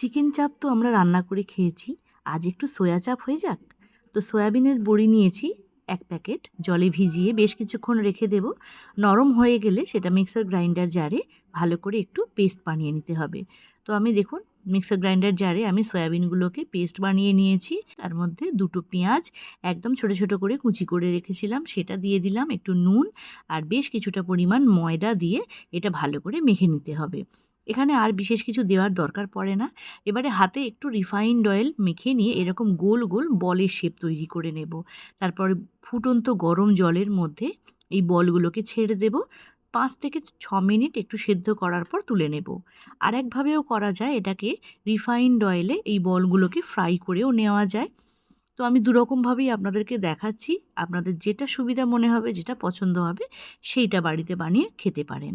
Chicken চাপ তো আমরা রান্না করে খেয়েছি। আজ একটু সয়া চাপ হয়ে যাক। তো সয়াবিনের বড়ি নিয়েছি, এক প্যাকেট। জলে ভিজিয়ে বেশ কিছুক্ষণ রেখে দেব। নরম হয়ে গেলে সেটা মিক্সার গ্রাইন্ডার জারে ভালো করে একটু পেস্ট বানিয়ে নিতে হবে। তো আমি দেখুন, মিক্সার গ্রাইন্ডার জারে আমি সয়াবিনগুলোকে পেস্ট বানিয়ে নিয়েছি। তার মধ্যে দুটো পেঁয়াজ, একদম ছোট ছোট করে কুচি করে রেখেছিলাম। সেটা দিয়ে দিলাম একটু নুন আর বেশ কিছুটা পরিমাণ ময়দা দিয়ে এটা ভালো করে মেখে নিতে হবে। এখানে আর বিশেষ কিছু দেওয়ার দরকার পড়ে না। এবারে হাতে একটু রিফাইন্ড অয়েল মেখে নিয়ে এরকম গোল গোল বলের শেপ তৈরি করে নেব। তারপর ফুটন্ত গরম জলের মধ্যে এই বলগুলোকে ছেড়ে দেব। পাঁচ থেকে ছ মিনিট একটু সেদ্ধ করার পর তুলে নেব। আর একভাবেও করা যায় এটাকে রিফাইন্ড অয়েলে এই বলগুলোকে ফ্রাই করেও নেওয়া যায়। তো আমি দুরকমভাবেই আপনাদেরকে দেখাচ্ছি। আপনাদের যেটা সুবিধা মনে হবে, যেটা পছন্দ হবে, সেইটা বাড়িতে বানিয়ে খেতে পারেন।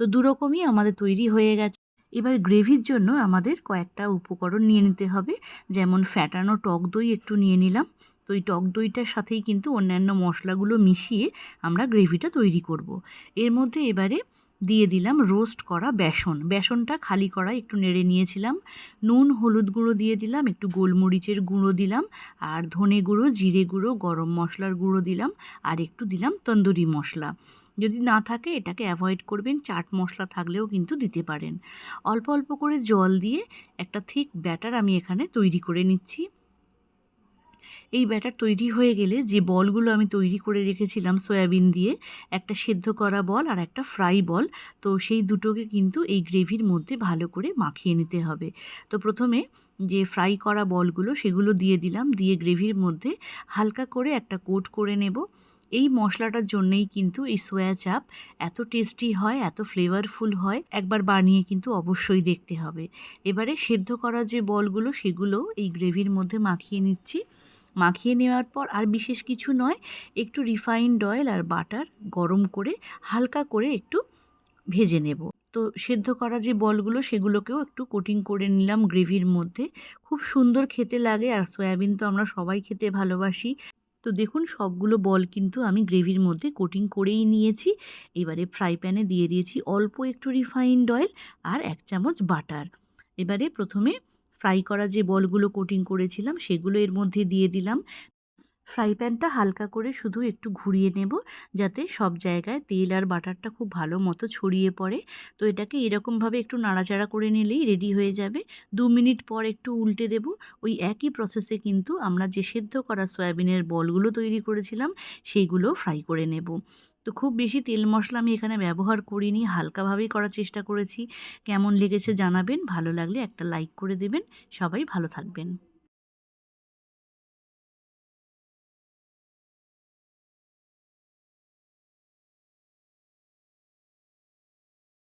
তো দুরকমই আমাদের তৈরি হয়ে গেছে। এবার গ্রেভির জন্য আমাদের কয়েকটা উপকরণ নিয়ে নিতে হবে। যেমন ফ্যাটানো টক দই একটু নিয়ে নিলাম। তো এই টক দইটার সাথেই কিন্তু অন্যান্য মশলাগুলো মিশিয়ে আমরা গ্রেভিটা তৈরি করব। এর মধ্যে এবারে দিয়ে দিলাম রোস্ট করা বেসন। বেসনটা খালি করা একটু নেড়ে নিয়েছিলাম। নুন, হলুদ গুঁড়ো দিয়ে দিলাম, একটু গোলমরিচের গুঁড়ো দিলাম, আর ধনে গুঁড়ো, জিরে গুঁড়ো, গরম মশলার গুঁড়ো দিলাম, আর একটু দিলাম তন্দুরি মশলা। যদি না থাকে এটাকে অ্যাভয়েড করবেন, চাট মশলা থাকলেও কিন্তু দিতে পারেন। অল্প অল্প করে জল দিয়ে একটা থিক ব্যাটার আমি এখানে তৈরি করে নিচ্ছি। এই ব্যাটার তৈরি হয়ে গেলে যে বলগুলো আমি তৈরি করে রেখেছিলাম সয়াবিন দিয়ে, একটা সেদ্ধ করা বল আর একটা ফ্রাই বল, তো সেই দুটোকে কিন্তু এই গ্রেভির মধ্যে ভালো করে মাখিয়ে নিতে হবে। তো প্রথমে যে ফ্রাই করা বলগুলো সেগুলো দিয়ে দিলাম, দিয়ে গ্রেভির মধ্যে হালকা করে একটা কোট করে নেব। এই মশলাটার জন্যেই কিন্তু এই সোয়া চাপ এত টেস্টি হয়, এত ফ্লেভারফুল হয়, একবার বানিয়ে কিন্তু অবশ্যই দেখতে হবে। এবারে সেদ্ধ করা যে বলগুলো, সেগুলো এই গ্রেভির মধ্যে মাখিয়ে নিচ্ছি। মাখিয়ে নেওয়ার পর আর বিশেষ কিছু নয়, একটু রিফাইন্ড অয়েল আর বাটার গরম করে হালকা করে একটু ভেজে নেব। তো সেদ্ধ করা যে বলগুলো, সেগুলোকেও একটু কোটিং করে নিলাম গ্রেভির মধ্যে। খুব সুন্দর খেতে লাগে আর সয়াবিন তো আমরা সবাই খেতে ভালোবাসি। তো দেখুন, সবগুলো বল কিন্তু আমি গ্রেভির মধ্যে কোটিং করেই নিয়েছি। এবারে ফ্রাই প্যানে দিয়ে দিয়েছি অল্প একটু রিফাইন্ড অয়েল আর এক চামচ বাটার। এবারে প্রথমে ফ্রাই করা যে বলগুলো কোটিং করেছিলাম, সেগুলো এর মধ্যে দিয়ে দিলাম। ফ্রাই প্যানটা হালকা করে শুধু একটু ঘুরিয়ে নেব, যাতে সব জায়গায় তেল আর বাটারটা খুব ভালো মতো ছড়িয়ে পড়ে। তো এটাকে এরকমভাবে একটু নাড়াচাড়া করে নিলেই রেডি হয়ে যাবে। দু মিনিট পর একটু উল্টে দেব। ওই একই প্রসেসে কিন্তু আমরা যে সেদ্ধ করা সয়াবিনের বলগুলো তৈরি করেছিলাম সেইগুলো ফ্রাই করে নেব। তো খুব বেশি তেল মশলা আমি এখানে ব্যবহার করিনি, হালকাভাবেই করার চেষ্টা করেছি। কেমন লেগেছে জানাবেন, ভালো লাগলে একটা লাইক করে দেবেন। সবাই ভালো থাকবেন।